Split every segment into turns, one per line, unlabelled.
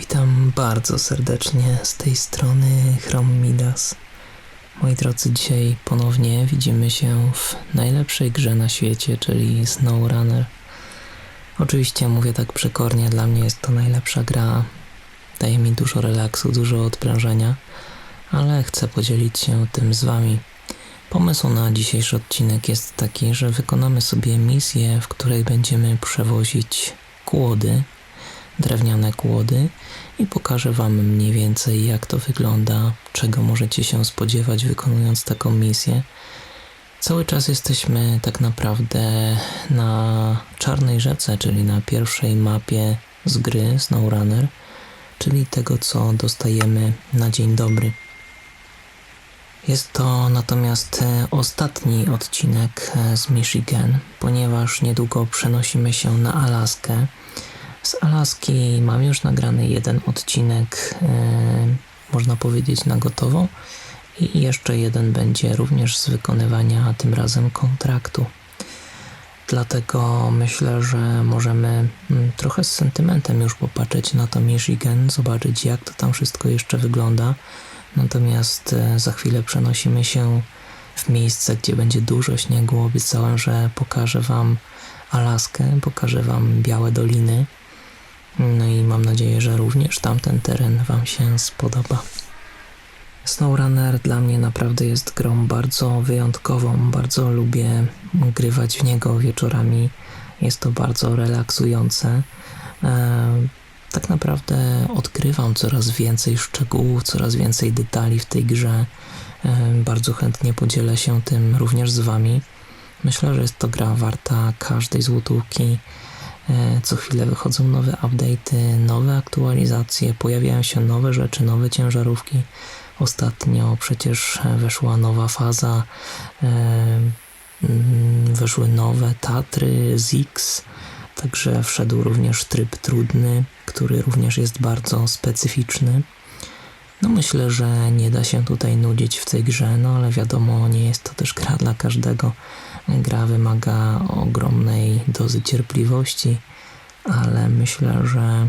Witam bardzo serdecznie z tej strony Chrom Midas. Moi drodzy, dzisiaj ponownie widzimy się w najlepszej grze na świecie, czyli SnowRunner. Oczywiście mówię tak przekornie, dla mnie jest to najlepsza gra. Daje mi dużo relaksu, dużo odprężenia, ale chcę podzielić się tym z wami. Pomysł na dzisiejszy odcinek jest taki, że wykonamy sobie misję, w której będziemy przewozić kłody, drewniane kłody i pokażę Wam mniej więcej jak to wygląda, czego możecie się spodziewać wykonując taką misję. Cały czas jesteśmy tak naprawdę na Czarnej Rzece, czyli na pierwszej mapie z gry SnowRunner, czyli tego co dostajemy na dzień dobry. Jest to natomiast e, ostatni odcinek e, z Michigan, ponieważ niedługo przenosimy się na Alaskę. Z Alaski mam już nagrany jeden odcinek, e, można powiedzieć na gotowo, i jeszcze jeden będzie również z wykonywania tym razem kontraktu. Dlatego myślę, że możemy mm, trochę z sentymentem już popatrzeć na to Michigan, zobaczyć jak to tam wszystko jeszcze wygląda. Natomiast e, za chwilę przenosimy się w miejsce, gdzie będzie dużo śniegu. Obiecałem, że pokażę Wam Alaskę, pokażę Wam Białe Doliny. No i mam nadzieję, że również tamten teren Wam się spodoba. SnowRunner dla mnie naprawdę jest grą bardzo wyjątkową. Bardzo lubię grywać w niego wieczorami. Jest to bardzo relaksujące. E, tak naprawdę odkrywam coraz więcej szczegółów, coraz więcej detali w tej grze. E, bardzo chętnie podzielę się tym również z Wami. Myślę, że jest to gra warta każdej złotówki. E, co chwilę wychodzą nowe update'y, nowe aktualizacje, pojawiają się nowe rzeczy, nowe ciężarówki. Ostatnio przecież weszła nowa faza, e, mm, weszły nowe Tatry, Zix, także wszedł również tryb trudny, który również jest bardzo specyficzny. No myślę, że nie da się tutaj nudzić w tej grze, no ale wiadomo, nie jest to też gra dla każdego. Gra wymaga ogromnej dozy cierpliwości, ale myślę, że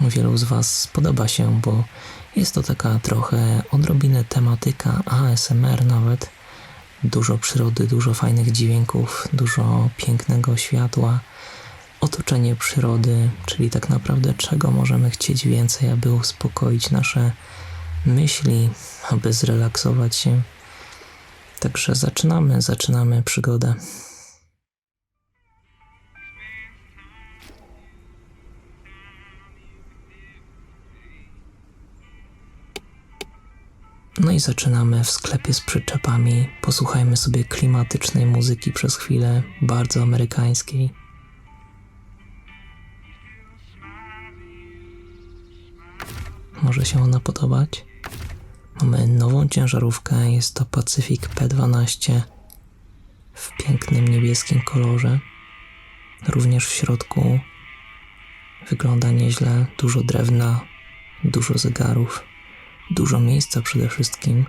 wielu z Was spodoba się, bo jest to taka trochę odrobinę tematyka ASMR nawet. Dużo przyrody, dużo fajnych dźwięków, dużo pięknego światła, otoczenie przyrody, czyli tak naprawdę czego możemy chcieć więcej, aby uspokoić nasze myśli, aby zrelaksować się. Także zaczynamy, zaczynamy przygodę. No i zaczynamy w sklepie z przyczepami. Posłuchajmy sobie klimatycznej muzyki przez chwilę, bardzo amerykańskiej. Może się ona podobać? Mamy nową ciężarówkę, jest to Pacific P12 w pięknym niebieskim kolorze. Również w środku wygląda nieźle, dużo drewna, dużo zegarów, dużo miejsca przede wszystkim.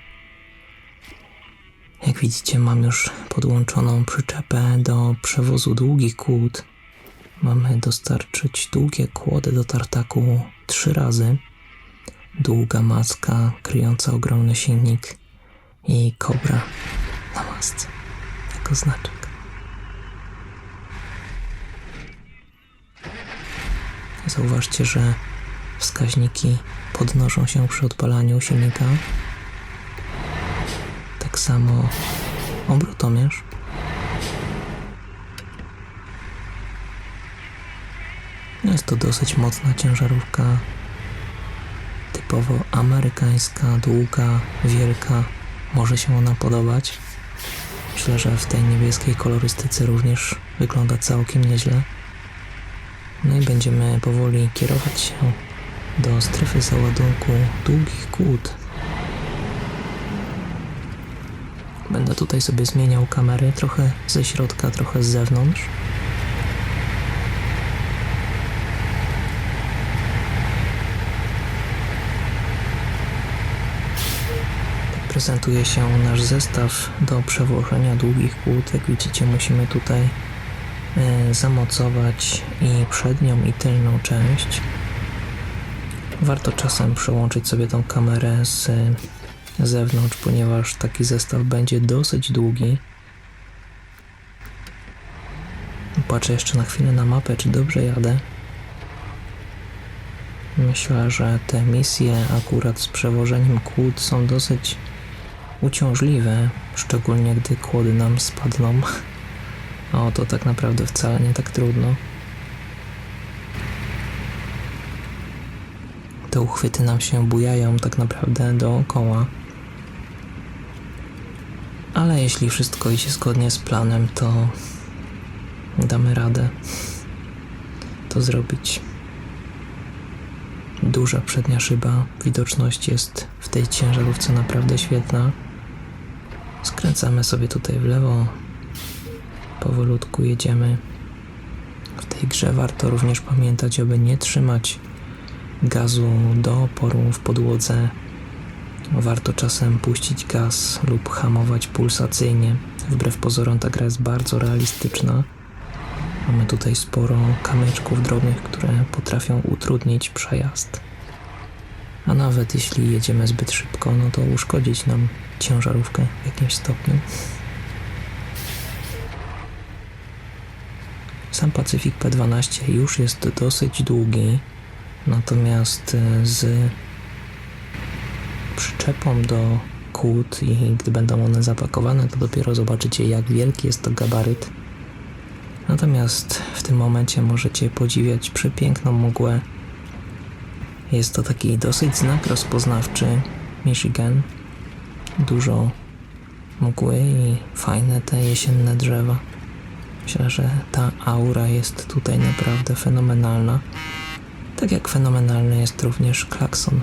Jak widzicie, mam już podłączoną przyczepę do przewozu długich kłód. Mamy dostarczyć długie kłody do tartaku trzy razy długa maska kryjąca ogromny silnik i kobra na masce jako znaczek. Zauważcie, że wskaźniki podnoszą się przy odpalaniu silnika. Tak samo obrotomierz. Jest to dosyć mocna ciężarówka typowo amerykańska, długa, wielka. Może się ona podobać. Myślę, że w tej niebieskiej kolorystyce również wygląda całkiem nieźle. No i będziemy powoli kierować się do strefy załadunku długich kłód. Będę tutaj sobie zmieniał kamery, trochę ze środka, trochę z zewnątrz. Prezentuje się nasz zestaw do przewożenia długich kłód. Jak widzicie, musimy tutaj e, zamocować i przednią i tylną część. Warto czasem przełączyć sobie tą kamerę z zewnątrz, ponieważ taki zestaw będzie dosyć długi. Patrzę jeszcze na chwilę na mapę, czy dobrze jadę. Myślę, że te misje akurat z przewożeniem kłód są dosyć uciążliwe, szczególnie gdy kłody nam spadną. O, to tak naprawdę wcale nie tak trudno. Te uchwyty nam się bujają tak naprawdę dookoła. Ale jeśli wszystko idzie zgodnie z planem, to damy radę to zrobić. Duża przednia szyba, widoczność jest w tej ciężarówce naprawdę świetna. Skręcamy sobie tutaj w lewo, powolutku jedziemy. W tej grze warto również pamiętać, aby nie trzymać gazu do oporu w podłodze. Warto czasem puścić gaz lub hamować pulsacyjnie. Wbrew pozorom ta gra jest bardzo realistyczna. Mamy tutaj sporo kamyczków drobnych, które potrafią utrudnić przejazd. A nawet jeśli jedziemy zbyt szybko, no to uszkodzić nam ciężarówkę w jakimś stopniu. Sam Pacyfik P12 już jest dosyć długi, natomiast e, z przyczepą do kłód i gdy będą one zapakowane, to dopiero zobaczycie jak wielki jest to gabaryt. Natomiast w tym momencie możecie podziwiać przepiękną mgłę. Jest to taki dosyć znak rozpoznawczy Michigan. Dużo mgły i fajne te jesienne drzewa. Myślę, że ta aura jest tutaj naprawdę fenomenalna. Tak jak fenomenalny jest również klakson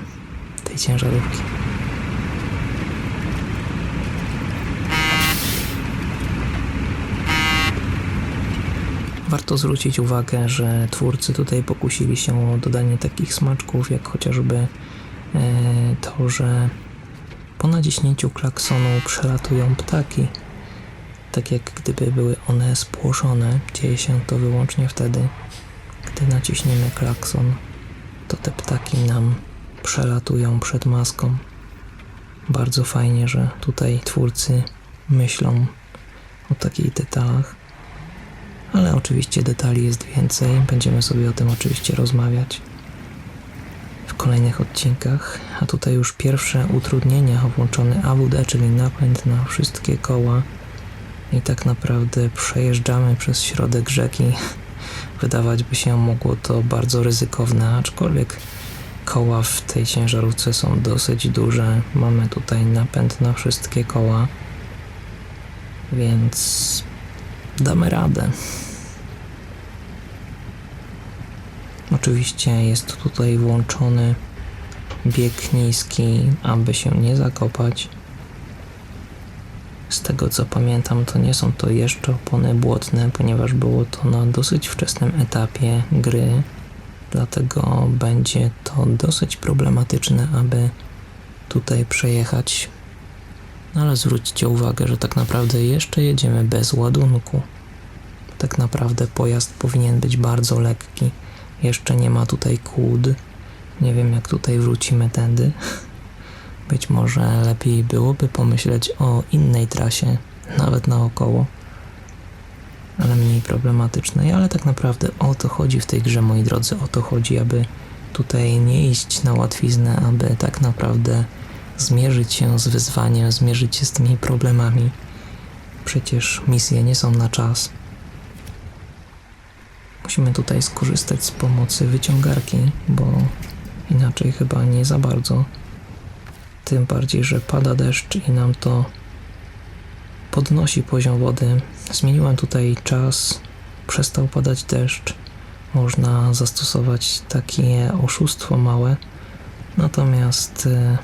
tej ciężarówki. Warto zwrócić uwagę, że twórcy tutaj pokusili się o dodanie takich smaczków, jak chociażby e, to, że po naciśnięciu klaksonu przelatują ptaki. Tak jak gdyby były one spłoszone. Dzieje się to wyłącznie wtedy, gdy naciśniemy klakson, to te ptaki nam przelatują przed maską. Bardzo fajnie, że tutaj twórcy myślą o takich detalach. Ale oczywiście detali jest więcej, będziemy sobie o tym oczywiście rozmawiać w kolejnych odcinkach. A tutaj już pierwsze utrudnienia, włączony AWD, czyli napęd na wszystkie koła. I tak naprawdę przejeżdżamy przez środek rzeki. Wydawać by się mogło to bardzo ryzykowne, aczkolwiek koła w tej ciężarówce są dosyć duże. Mamy tutaj napęd na wszystkie koła, więc damy radę. Oczywiście jest tutaj włączony bieg niski, aby się nie zakopać. Z tego co pamiętam, to nie są to jeszcze opony błotne, ponieważ było to na dosyć wczesnym etapie gry, dlatego będzie to dosyć problematyczne, aby tutaj przejechać. No ale zwróćcie uwagę, że tak naprawdę jeszcze jedziemy bez ładunku. Tak naprawdę pojazd powinien być bardzo lekki. Jeszcze nie ma tutaj kłód. Nie wiem, jak tutaj wrócimy tędy. Być może lepiej byłoby pomyśleć o innej trasie, nawet naokoło, ale mniej problematycznej. Ale tak naprawdę o to chodzi w tej grze, moi drodzy. O to chodzi, aby tutaj nie iść na łatwiznę, aby tak naprawdę zmierzyć się z wyzwaniem, zmierzyć się z tymi problemami. Przecież misje nie są na czas. Musimy tutaj skorzystać z pomocy wyciągarki, bo inaczej chyba nie za bardzo. Tym bardziej, że pada deszcz i nam to podnosi poziom wody. Zmieniłem tutaj czas, przestał padać deszcz. Można zastosować takie oszustwo małe, natomiast e,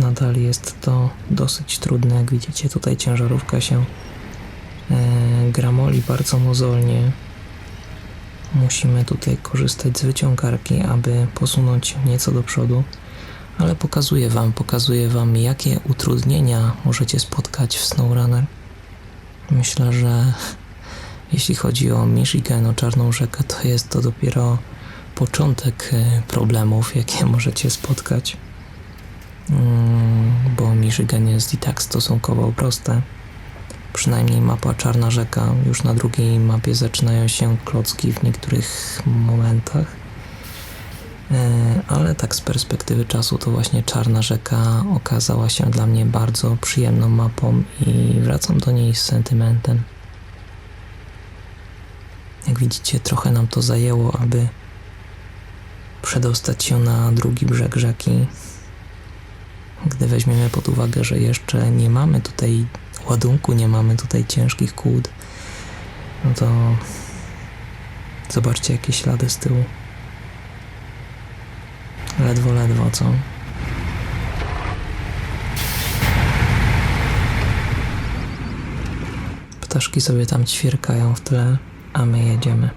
nadal jest to dosyć trudne. Jak widzicie, tutaj ciężarówka się e, gramoli bardzo mozolnie. Musimy tutaj korzystać z wyciągarki, aby posunąć nieco do przodu ale pokazuję Wam, pokazuję Wam, jakie utrudnienia możecie spotkać w SnowRunner. Myślę, że jeśli chodzi o Michigan, o Czarną Rzekę, to jest to dopiero początek e, problemów, jakie możecie spotkać, Mm, bo Michigan jest i tak stosunkowo proste. Przynajmniej mapa Czarna Rzeka, już na drugiej mapie zaczynają się klocki w niektórych momentach. E, Ale tak z perspektywy czasu to właśnie Czarna Rzeka okazała się dla mnie bardzo przyjemną mapą i wracam do niej z sentymentem. Jak widzicie, trochę nam to zajęło, aby przedostać się na drugi brzeg rzeki. Gdy weźmiemy pod uwagę, że jeszcze nie mamy tutaj ładunku, nie mamy tutaj ciężkich kłód, no to zobaczcie jakie ślady z tyłu. Ledwo, ledwo, co? Ptaszki sobie tam ćwierkają w tle, a my jedziemy.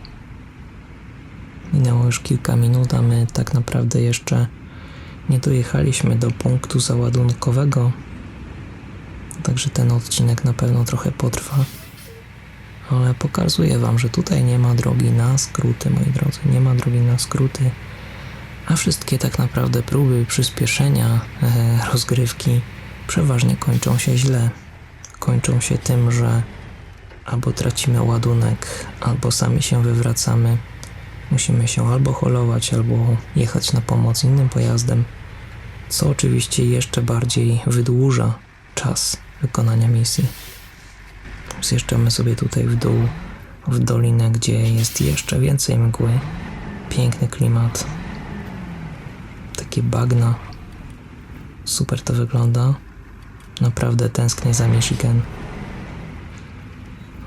Minęło już kilka minut, a my tak naprawdę jeszcze nie dojechaliśmy do punktu załadunkowego. Także ten odcinek na pewno trochę potrwa. Ale pokazuję Wam, że tutaj nie ma drogi na skróty, moi drodzy. Nie ma drogi na skróty. A wszystkie tak naprawdę próby przyspieszenia e, rozgrywki przeważnie kończą się źle. Kończą się tym, że albo tracimy ładunek, albo sami się wywracamy. Musimy się albo holować, albo jechać na pomoc innym pojazdem, co oczywiście jeszcze bardziej wydłuża czas wykonania misji. Zjeżdżamy sobie tutaj w dół, w dolinę, gdzie jest jeszcze więcej mgły. Piękny klimat. Takie bagna. Super to wygląda. Naprawdę tęsknię za Michigan.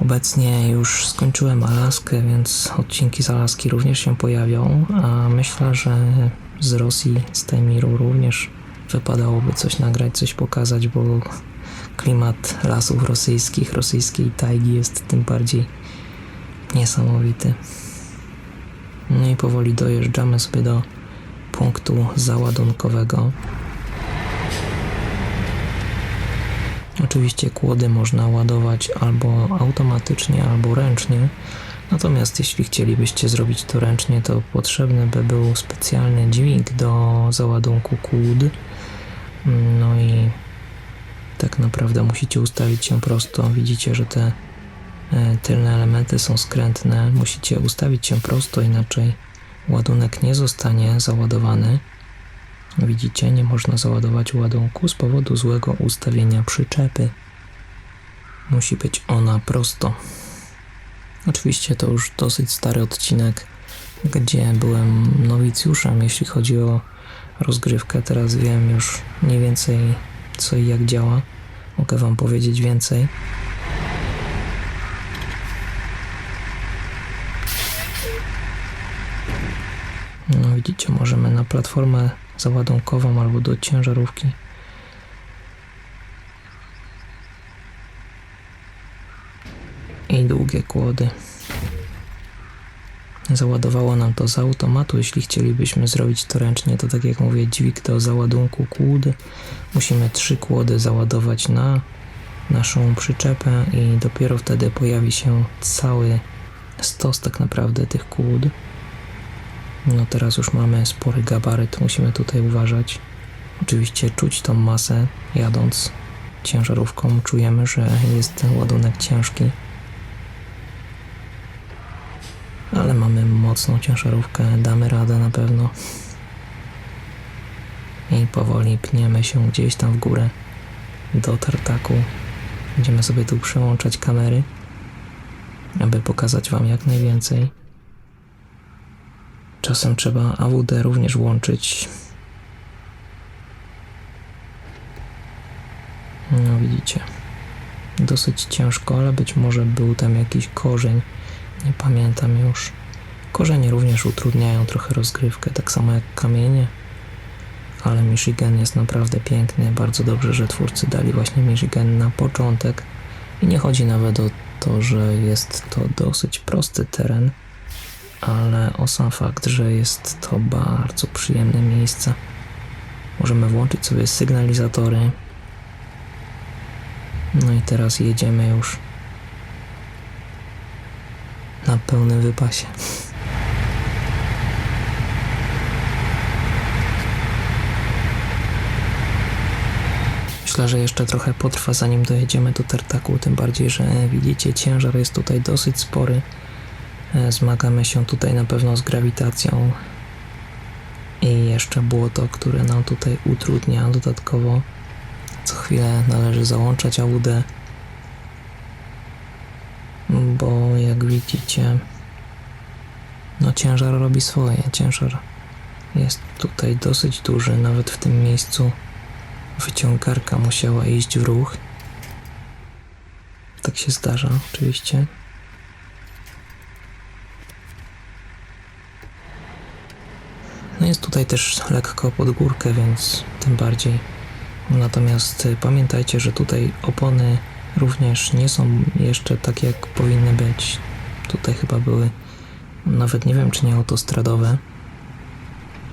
Obecnie już skończyłem Alaskę, więc odcinki z Alaski również się pojawią, a myślę, że z Rosji, z Temiru również wypadałoby coś nagrać, coś pokazać, bo klimat lasów rosyjskich, rosyjskiej tajgi jest tym bardziej niesamowity. No i powoli dojeżdżamy sobie do punktu załadunkowego. Oczywiście kłody można ładować albo automatycznie, albo ręcznie. Natomiast jeśli chcielibyście zrobić to ręcznie, to potrzebny by był specjalny dźwig do załadunku kłód. No i tak naprawdę musicie ustawić się prosto. Widzicie, że te e, tylne elementy są skrętne. Musicie ustawić się prosto, inaczej ładunek nie zostanie załadowany. Widzicie, nie można załadować ładunku z powodu złego ustawienia przyczepy. Musi być ona prosto. Oczywiście to już dosyć stary odcinek, gdzie byłem nowicjuszem, jeśli chodzi o rozgrywkę. Teraz wiem już mniej więcej co i jak działa. Mogę Wam powiedzieć więcej. No widzicie, możemy na platformę załadunkową albo do ciężarówki. I długie kłody. Załadowało nam to z automatu. Jeśli chcielibyśmy zrobić to ręcznie, to tak jak mówię, dźwig do załadunku kłód. Musimy trzy kłody załadować na naszą przyczepę i dopiero wtedy pojawi się cały stos tak naprawdę tych kłód. No teraz już mamy spory gabaryt, musimy tutaj uważać. Oczywiście czuć tą masę jadąc ciężarówką, czujemy, że jest ładunek ciężki. Ale mamy mocną ciężarówkę, damy radę na pewno. I powoli pniemy się gdzieś tam w górę do tartaku. Będziemy sobie tu przełączać kamery, aby pokazać Wam jak najwięcej. Czasem trzeba AWD również łączyć. No widzicie. Dosyć ciężko, ale być może był tam jakiś korzeń. Nie pamiętam już. Korzenie również utrudniają trochę rozgrywkę, tak samo jak kamienie. Ale Michigan jest naprawdę piękny. Bardzo dobrze, że twórcy dali właśnie Michigan na początek. I nie chodzi nawet o to, że jest to dosyć prosty teren ale o sam fakt, że jest to bardzo przyjemne miejsce. Możemy włączyć sobie sygnalizatory. No i teraz jedziemy już na pełnym wypasie. Myślę, że jeszcze trochę potrwa zanim dojedziemy do tartaku, tym bardziej, że widzicie, ciężar jest tutaj dosyć spory. E, Zmagamy się tutaj na pewno z grawitacją i jeszcze błoto, które nam tutaj utrudnia dodatkowo. Co chwilę należy załączać audę, bo jak widzicie, no ciężar robi swoje. Ciężar jest tutaj dosyć duży, nawet w tym miejscu wyciągarka musiała iść w ruch. Tak się zdarza, oczywiście. No jest tutaj też lekko pod górkę, więc tym bardziej. Natomiast y, pamiętajcie, że tutaj opony również nie są jeszcze takie, jak powinny być. Tutaj chyba były, nawet nie wiem, czy nie autostradowe.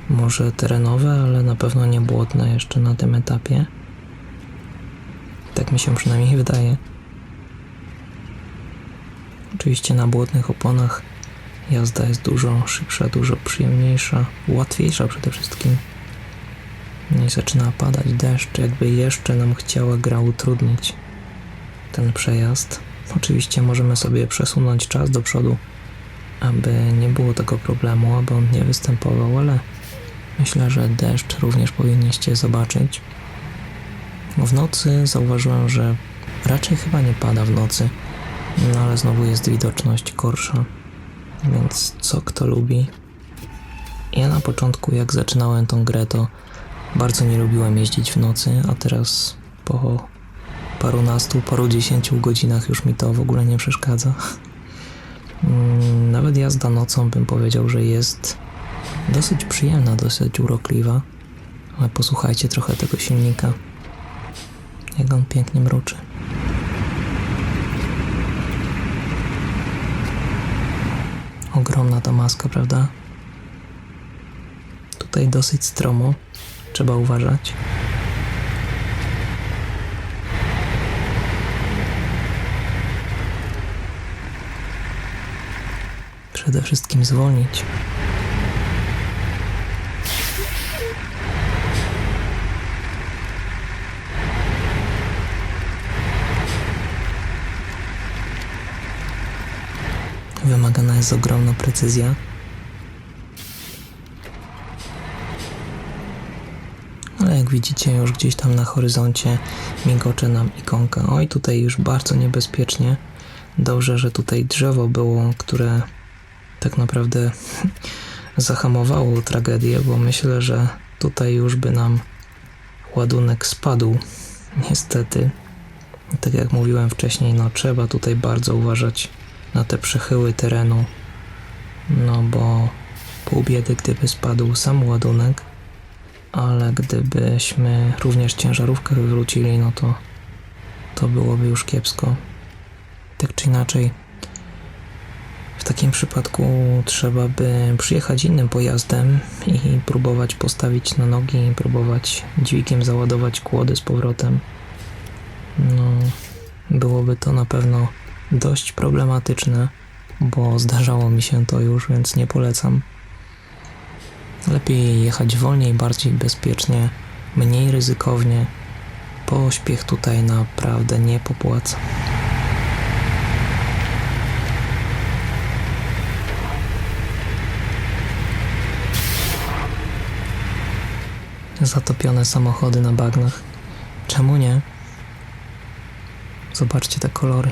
Może terenowe, ale na pewno nie błotne jeszcze na tym etapie. Tak mi się przynajmniej wydaje. Oczywiście na błotnych oponach jazda jest dużo szybsza, dużo przyjemniejsza, łatwiejsza przede wszystkim. No i zaczyna padać deszcz, jakby jeszcze nam chciała gra utrudnić ten przejazd. Oczywiście możemy sobie przesunąć czas do przodu, aby nie było tego problemu, aby on nie występował, ale myślę, że deszcz również powinniście zobaczyć. W nocy zauważyłem, że raczej chyba nie pada w nocy, no ale znowu jest widoczność gorsza, więc co kto lubi. Ja na początku, jak zaczynałem tą grę, to bardzo nie lubiłem jeździć w nocy, a teraz po parunastu, paru dziesięciu godzinach już mi to w ogóle nie przeszkadza. Mm, Nawet jazda nocą bym powiedział, że jest dosyć przyjemna, dosyć urokliwa. Ale posłuchajcie trochę tego silnika. Jak on pięknie mruczy. Ogromna ta maska, prawda? Tutaj dosyć stromo. Trzeba uważać. Przede wszystkim zwolnić. Wymagana jest ogromna precyzja. Ale jak widzicie, już gdzieś tam na horyzoncie migocze nam ikonka. Oj, tutaj już bardzo niebezpiecznie. Dobrze, że tutaj drzewo było, które tak naprawdę zahamowało tragedię, bo myślę, że tutaj już by nam ładunek spadł. Niestety. Tak jak mówiłem wcześniej, no trzeba tutaj bardzo uważać na te przechyły terenu. No bo pół biedy, gdyby spadł sam ładunek, ale gdybyśmy również ciężarówkę wywrócili, no to to byłoby już kiepsko. Tak czy inaczej, w takim przypadku trzeba by przyjechać innym pojazdem i próbować postawić na nogi, próbować dźwigiem załadować kłody z powrotem. No, byłoby to na pewno dość problematyczne, bo zdarzało mi się to już, więc nie polecam. Lepiej jechać wolniej, bardziej bezpiecznie, mniej ryzykownie. Pośpiech tutaj naprawdę nie popłaca. Zatopione samochody na bagnach. Czemu nie? Zobaczcie te kolory.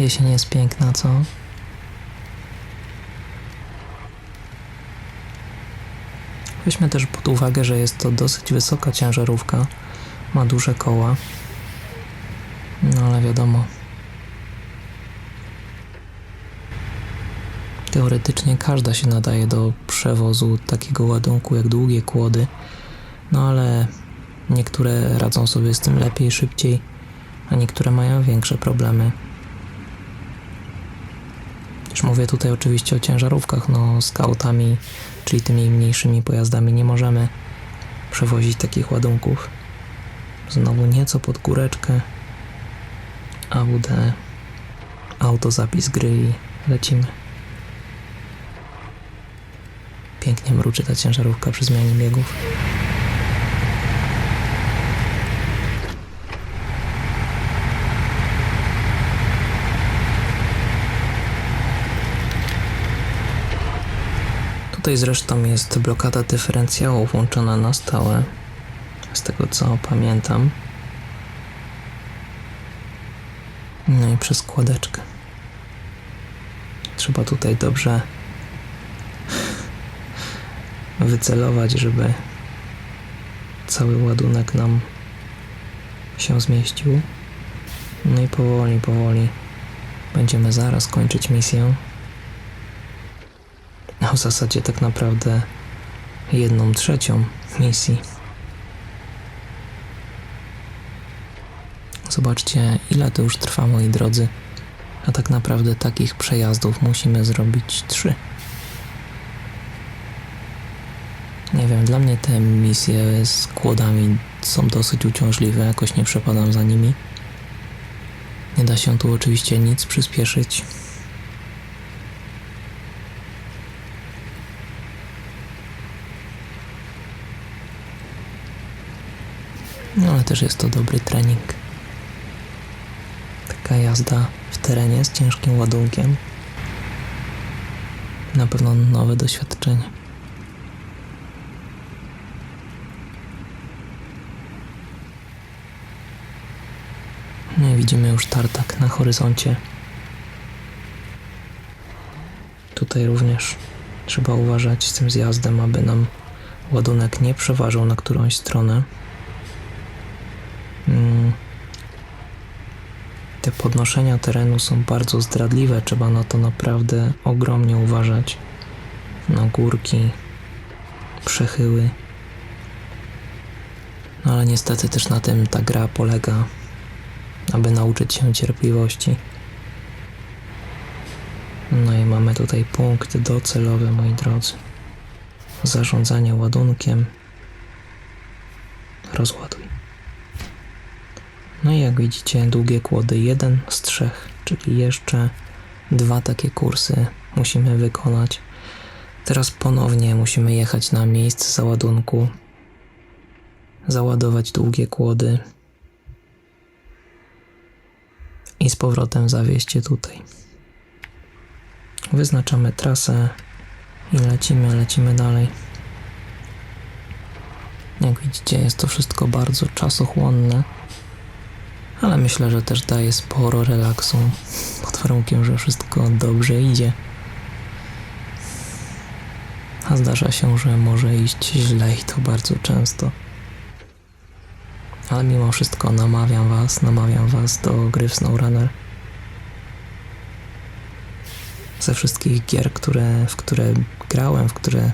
Jesień jest piękna, co? Weźmy też pod uwagę, że jest to dosyć wysoka ciężarówka, ma duże koła. No ale wiadomo. Teoretycznie każda się nadaje do przewozu takiego ładunku jak długie kłody, no ale niektóre radzą sobie z tym lepiej, szybciej, a niektóre mają większe problemy. Już mówię tutaj oczywiście o ciężarówkach, no z autami, czyli tymi mniejszymi pojazdami nie możemy przewozić takich ładunków. Znowu nieco pod góreczkę. AUD, autozapis gry i lecimy. Pięknie mruczy ta ciężarówka przy zmianie biegów. Tutaj zresztą jest blokada dyferencjału włączona na stałe, z tego co pamiętam. No i przez kładeczkę. Trzeba tutaj dobrze wycelować, żeby cały ładunek nam się zmieścił. No i powoli, powoli będziemy zaraz kończyć misję. W zasadzie tak naprawdę jedną trzecią misji. Zobaczcie, ile to już trwa, moi drodzy. A tak naprawdę takich przejazdów musimy zrobić trzy. Nie wiem, dla mnie te misje z kłodami są dosyć uciążliwe, jakoś nie przepadam za nimi. Nie da się tu oczywiście nic przyspieszyć. Też jest to dobry trening. Taka jazda w terenie z ciężkim ładunkiem. Na pewno nowe doświadczenie. No i widzimy już tartak na horyzoncie. Tutaj również trzeba uważać z tym zjazdem, aby nam ładunek nie przeważał na którąś stronę. Mm. Te podnoszenia terenu są bardzo zdradliwe, trzeba na to naprawdę ogromnie uważać. Na górki, przechyły. No ale niestety też na tym ta gra polega, aby nauczyć się cierpliwości. No i mamy tutaj punkt docelowy, moi drodzy. Zarządzanie ładunkiem. Rozładuj. No i jak widzicie, długie kłody, jeden z trzech, czyli jeszcze dwa takie kursy musimy wykonać. Teraz ponownie musimy jechać na miejsce załadunku, załadować długie kłody i z powrotem zawieźć je tutaj. Wyznaczamy trasę i lecimy, lecimy dalej. Jak widzicie, jest to wszystko bardzo czasochłonne ale myślę, że też daje sporo relaksu pod warunkiem, że wszystko dobrze idzie. A zdarza się, że może iść źle i to bardzo często. Ale mimo wszystko namawiam Was, namawiam Was do gry w SnowRunner. Ze wszystkich gier, które, w które grałem, w które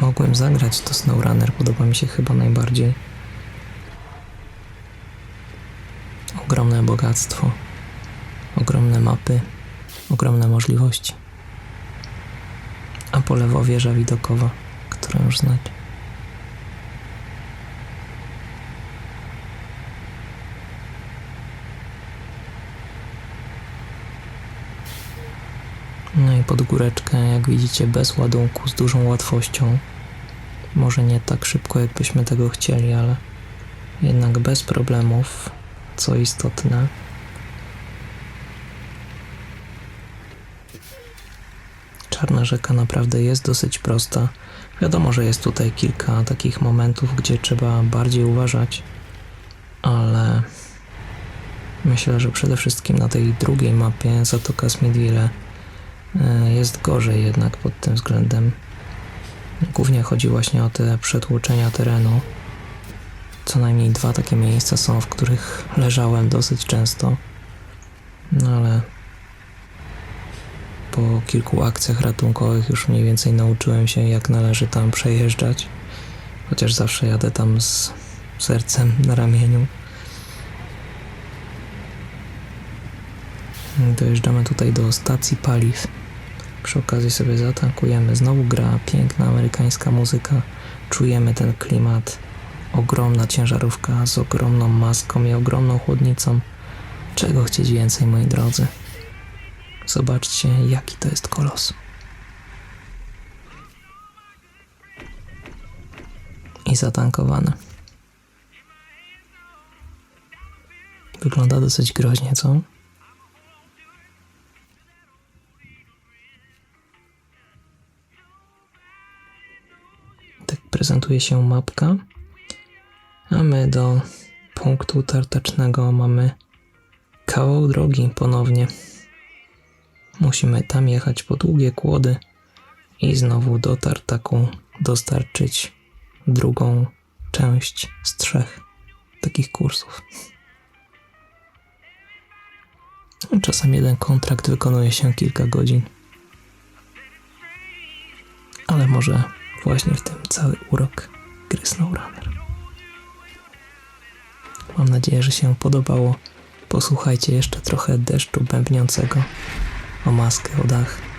mogłem zagrać, to SnowRunner podoba mi się chyba najbardziej. ogromne bogactwo, ogromne mapy, ogromne możliwości. A po lewo wieża widokowa, którą już znacie. No i pod góreczkę, jak widzicie, bez ładunku, z dużą łatwością. Może nie tak szybko, jakbyśmy tego chcieli, ale jednak bez problemów co istotne. Czarna rzeka naprawdę jest dosyć prosta. Wiadomo, że jest tutaj kilka takich momentów, gdzie trzeba bardziej uważać, ale myślę, że przede wszystkim na tej drugiej mapie Zatoka Smithville e, jest gorzej jednak pod tym względem. Głównie chodzi właśnie o te przetłoczenia terenu. Co najmniej dwa takie miejsca są, w których leżałem dosyć często. No ale po kilku akcjach ratunkowych już mniej więcej nauczyłem się, jak należy tam przejeżdżać. Chociaż zawsze jadę tam z sercem na ramieniu. Dojeżdżamy tutaj do stacji paliw. Przy okazji sobie zatankujemy. Znowu gra piękna amerykańska muzyka. Czujemy ten klimat Ogromna ciężarówka z ogromną maską i ogromną chłodnicą. Czego chcieć więcej, moi drodzy? Zobaczcie, jaki to jest kolos. I zatankowane. Wygląda dosyć groźnie, co? prezentuje się mapka, a my do punktu tartacznego mamy kawał drogi ponownie. Musimy tam jechać po długie kłody i znowu do tartaku dostarczyć drugą część z trzech takich kursów. Czasem jeden kontrakt wykonuje się kilka godzin. Ale może właśnie w tym cały urok gry SnowRunner. Mam nadzieję, że się podobało. Posłuchajcie jeszcze trochę deszczu bębniącego o maskę o dach.